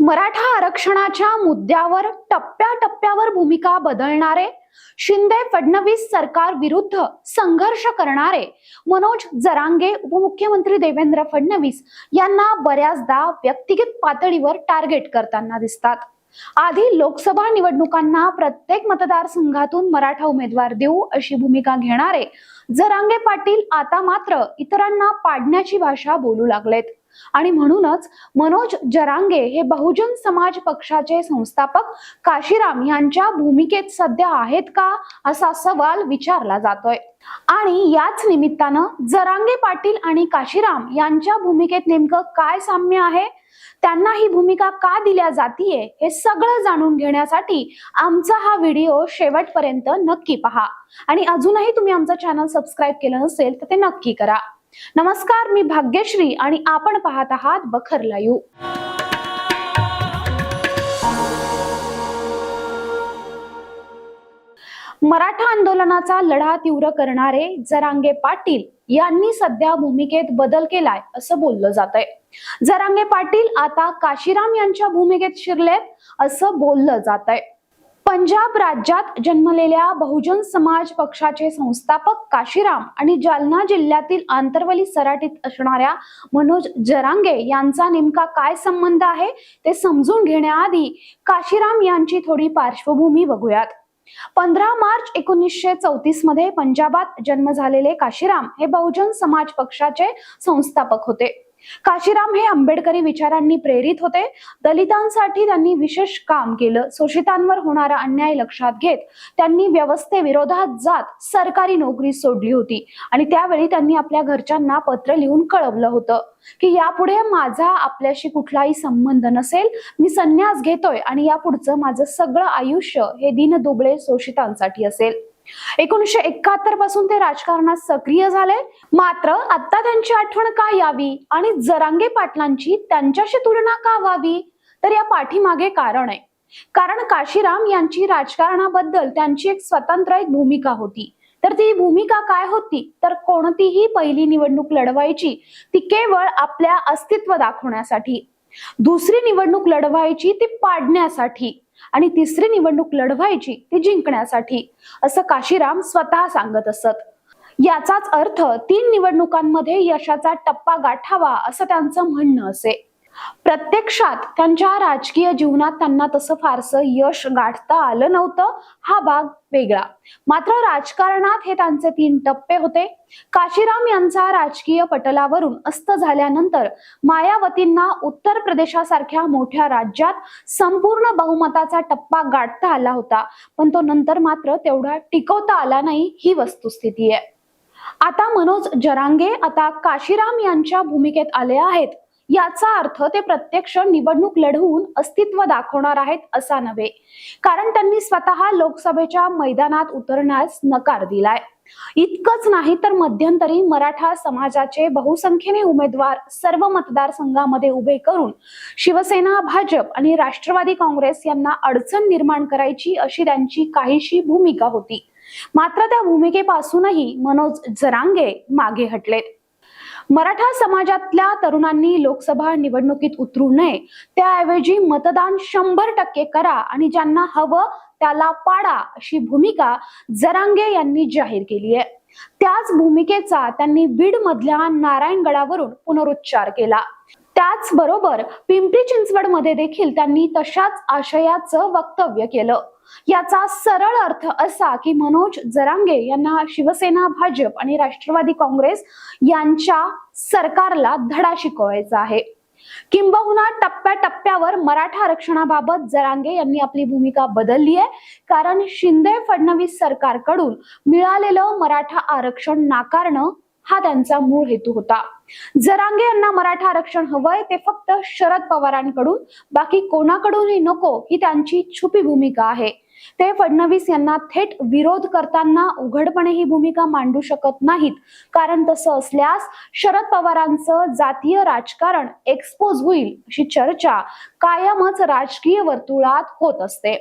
मराठा आरक्षणाच्या मुद्द्यावर टप्प्याटप्प्यावर भूमिका बदलणारे शिंदे फडणवीस सरकार विरुद्ध संघर्ष करणारे मनोज जरांगे उपमुख्यमंत्री देवेंद्र फडणवीस यांना बऱ्याचदा व्यक्तिगत पातळीवर टार्गेट करताना दिसतात. आधी लोकसभा निवडणुकांना प्रत्येक मतदारसंघातून मराठा उमेदवार देऊ अशी भूमिका घेणारे जरांगे पाटील आता मात्र इतरांना पाडण्याची भाषा बोलू लागलेत. आणि म्हणूनच मनोज जरांगे हे बहुजन समाज पक्षाचे संस्थापक काशीराम यांच्या भूमिकेत सध्या आहेत का असा सवाल विचारला जातोय. आणि याच निमित्तानं जरांगे पाटील आणि काशीराम यांच्या भूमिकेत नेमकं काय साम्य आहे? त्यांना ही भूमिका का दिल्या जातीये हे सगळं जाणून घेण्यासाठी आमचा हा व्हिडिओ शेवटपर्यंत नक्की पहा. आणि अजूनही तुम्ही आमचं चॅनल सबस्क्राईब केलं नसेल तर ते नक्की करा. नमस्कार मी भाग्यश्री आणि आपण पाहत आहात बखर लायू. मराठा आंदोलनाचा लढा तीव्र करणारे जरांगे पाटील यांनी सध्या भूमिकेत बदल केलाय असं बोललं जात आहे जरांगे पाटील आता काशीराम यांच्या भूमिकेत शिरलेत असं बोललं जात आहे पंजाब राज्यात जन्मलेल्या बहुजन समाज पक्षाचे संस्थापक काशीराम आणि जालना जिल्ह्यातील आंतरवली सराटीत असणाऱ्या मनोज जरांगे यांचा नेमका काय संबंध आहे ते समजून घेण्याआधी काशीराम यांची थोडी पार्श्वभूमी बघूयात. पंधरा मार्च एकोणीसशे चौतीसमध्ये पंजाबात जन्म झालेले काशीराम हे बहुजन समाज पक्षाचे संस्थापक होते. काशीराम हे आंबेडकरी विचारांनी प्रेरित होते. दलितांसाठी त्यांनी विशेष काम केलं. शोषितांवर होणारा अन्याय लक्षात घेत त्यांनी व्यवस्थेविरोधात जात सरकारी नोकरी सोडली होती. आणि त्यावेळी त्यांनी आपल्या घरच्यांना पत्र लिहून कळवलं होतं की यापुढे माझा आपल्याशी कुठलाही संबंध नसेल. मी संन्यास घेतोय आणि यापुढचं माझं सगळं आयुष्य हे दिन दुबळे शोषितांसाठी असेल. एकोणीसशे एकाहत्तरपासून ते राजकारणात सक्रिय झाले. मात्र आता त्यांची आठवण का यावी आणि जरांगे पाटलांची त्यांच्याशी तुलना का व्हावी? तर या पाठीमागे कारण आहे. कारण काशीराम यांची राजकारणाबद्दल त्यांची एक स्वतंत्र एक भूमिका होती. तर ती भूमिका काय होती? तर कोणतीही पहिली निवडणूक लढवायची ती केवळ आपल्या अस्तित्व दाखवण्यासाठी. दुसरी निवडणूक लढवायची ती पाडण्यासाठी आणि तिसरी निवडणूक लढवायची ती जिंकण्यासाठी असं काशीराम स्वतः सांगत असत. याचाच अर्थ तीन निवडणुकांमध्ये यशाचा टप्पा गाठावा असं त्यांचं म्हणणं असे. प्रत्यक्षात त्यांच्या राजकीय जीवनात त्यांना तसं फारसं यश गाठता आलं नव्हतं. हा भाग वेगळा. मात्र राजकारणात हे त्यांचे तीन टप्पे होते. काशीराम यांचा राजकीय पटलावरून अस्त झाल्यानंतर मायावतींना उत्तर प्रदेशासारख्या मोठ्या राज्यात संपूर्ण बहुमताचा टप्पा गाठता आला होता. पण तो नंतर मात्र तेवढा टिकवता आला नाही ही वस्तुस्थिती आहे. आता मनोज जरांगे आता काशीराम यांच्या भूमिकेत आले आहेत. याचा अर्थ ते प्रत्यक्ष निवडणूक लढवून अस्तित्व दाखवणार आहेत असा नव्हे. कारण त्यांनी स्वतः लोकसभेच्या मैदानात उतरण्यास नकार दिलाय. इतकंच नाही तर मध्यंतरी मराठा समाजाचे बहुसंख्येने उमेदवार सर्व मतदारसंघामध्ये उभे करून शिवसेना भाजप आणि राष्ट्रवादी काँग्रेस यांना अडचण निर्माण करायची अशी त्यांची काहीशी भूमिका होती. मात्र त्या भूमिकेपासूनही मनोज जरांगे मागे हटलेत. मराठा समाजातल्या तरुणांनी लोकसभा निवडणुकीत उतरू नये. त्याऐवजी मतदान शंभर टक्के करा आणि ज्यांना हवं त्याला पाडा अशी भूमिका जरांगे यांनी जाहीर केली आहे. त्याच भूमिकेचा त्यांनी बीड मधल्या नारायणगडावरून पुनरुच्चार केला. त्याचबरोबर पिंपरी चिंचवडमध्ये देखील त्यांनी तशाच आशयाचं वक्तव्य केलं. याचा सरळ अर्थ असा की मनोज जरांगे यांना शिवसेना भाजप आणि राष्ट्रवादी काँग्रेस यांच्या सरकारला धडा शिकवायचा आहे. किंबहुना टप्प्याटप्प्यावर मराठा आरक्षणाबाबत जरांगे यांनी आपली भूमिका बदलली आहे. कारण शिंदे फडणवीस सरकारकडून मिळालेलं मराठा आरक्षण नाकारणं हा त्यांचा मूळ हेतू होता. जरांगे यांना मराठा आरक्षण हवंय ते फक्त शरद पवारांकडून बाकी कोणाकडूनही नको ही त्यांची छुपी भूमिका आहे. ते फडणवीस यांना थेट विरोध करताना उघडपणे ही भूमिका मांडू शकत नाहीत. कारण तसं असल्यास शरद पवारांचं जातीय राजकारण एक्सपोज होईल अशी चर्चा कायमच राजकीय वर्तुळात होत असते.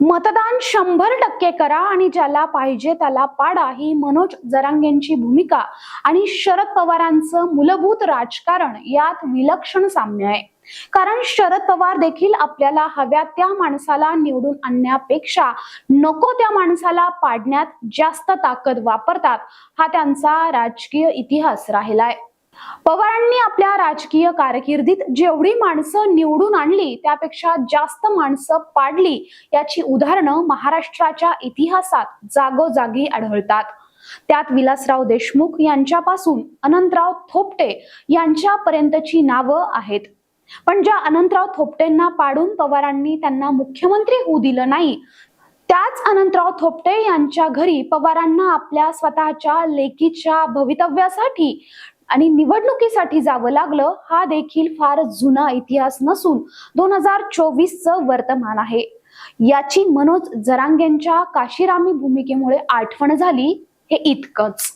मतदान शंभर टक्के करा आणि ज्याला पाहिजे त्याला पाडा ही मनोज जरांगेंची भूमिका. आणि शरद पवारांचं मूलभूत राजकारण यात विलक्षण साम्य आहे. कारण शरद पवार देखील आपल्याला हव्या त्या माणसाला निवडून आणण्यापेक्षा नको त्या माणसाला पाडण्यात जास्त ताकद वापरतात हा त्यांचा राजकीय इतिहास राहिलाय. पवारांनी आपल्या राजकीय कारकिर्दीत जेवढी माणसं निवडून आणली त्यापेक्षा जास्त माणसं पाडली याची उदाहरणं महाराष्ट्राच्या इतिहासात जागोजागी आढळतात. त्यात विलासराव देशमुख यांच्यापासून अनंतराव थोपटे यांच्यापर्यंतची नावं आहेत. पण ज्या अनंतराव थोपटेंना पाडून पवारांनी त्यांना मुख्यमंत्री होऊ दिलं नाही त्याच अनंतराव थोपटे यांच्या घरी पवारांना आपल्या स्वतःच्या लेकीच्या भवितव्यासाठी आणि निवडणुकीसाठी जावं लागलं हा देखील फार जुना इतिहास नसून दोन हजार चोवीसचं वर्तमान आहे. याची मनोज जरांगेंच्या काशीरामी भूमिकेमुळे आठवण झाली हे इतकंच.